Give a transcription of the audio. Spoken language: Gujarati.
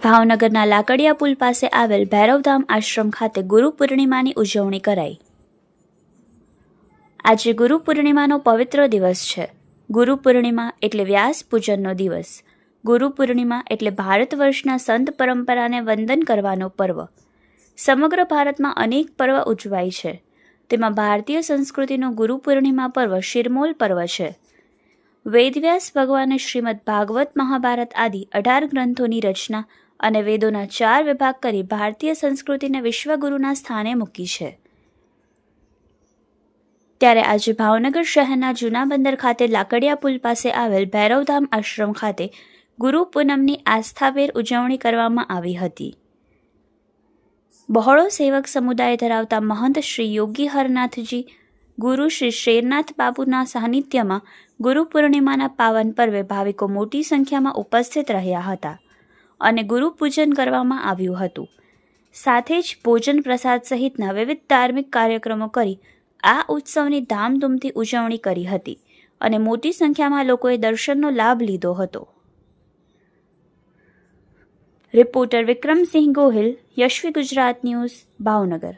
ભાવનગરના લાકડિયા પુલ પાસે આવેલ ભૈરવધામ આશ્રમ ખાતે ગુરુ પૂર્ણિમાની ઉજવણી કરાઈ. આજે ગુરુ પૂર્ણિમાનો પવિત્ર દિવસ છે. ગુરુ પૂર્ણિમા એટલે વ્યાસ પૂજનનો દિવસ. ગુરુ પૂર્ણિમા એટલે ભારત વર્ષના સંત પરંપરાને વંદન કરવાનો પર્વ. સમગ્ર ભારતમાં અનેક પર્વ ઉજવાય છે. તેમાં ભારતીય સંસ્કૃતિનો ગુરુ પૂર્ણિમા પર્વ શિરમોલ પર્વ છે. વેદવ્યાસ ભગવાને શ્રીમદ ભાગવત મહાભારત આદિ અઢાર ગ્રંથોની રચના અને વેદોના ચાર વિભાગ કરી ભારતીય સંસ્કૃતિને વિશ્વગુરુના સ્થાને મૂકી છે. ત્યારે આજે ભાવનગર શહેરના જૂના બંદર ખાતે લાકડિયા પુલ પાસે આવેલ ભૈરવધામ આશ્રમ ખાતે ગુરુ પૂનમની આસ્થાભેર ઉજવણી કરવામાં આવી હતી. બહોળો સેવક સમુદાય ધરાવતા મહંત શ્રી યોગી હરનાથજી ગુરુ શ્રી શેરનાથ બાપુના સાનિધ્યમાં ગુરુ પૂર્ણિમાના પાવન પર્વે ભાવિકો મોટી સંખ્યામાં ઉપસ્થિત રહ્યા હતા અને ગુરુ પૂજન કરવામાં આવ્યું હતું. સાથે જ ભોજન પ્રસાદ સહિતના વિવિધ ધાર્મિક કાર્યક્રમો કરી આ ઉત્સવની ધામધૂમથી ઉજવણી કરી હતી અને મોટી સંખ્યામાં લોકોએ દર્શનનો લાભ લીધો હતો. Reporter Vikramsinh Gohil Yashvi Gujarat news Bhavnagar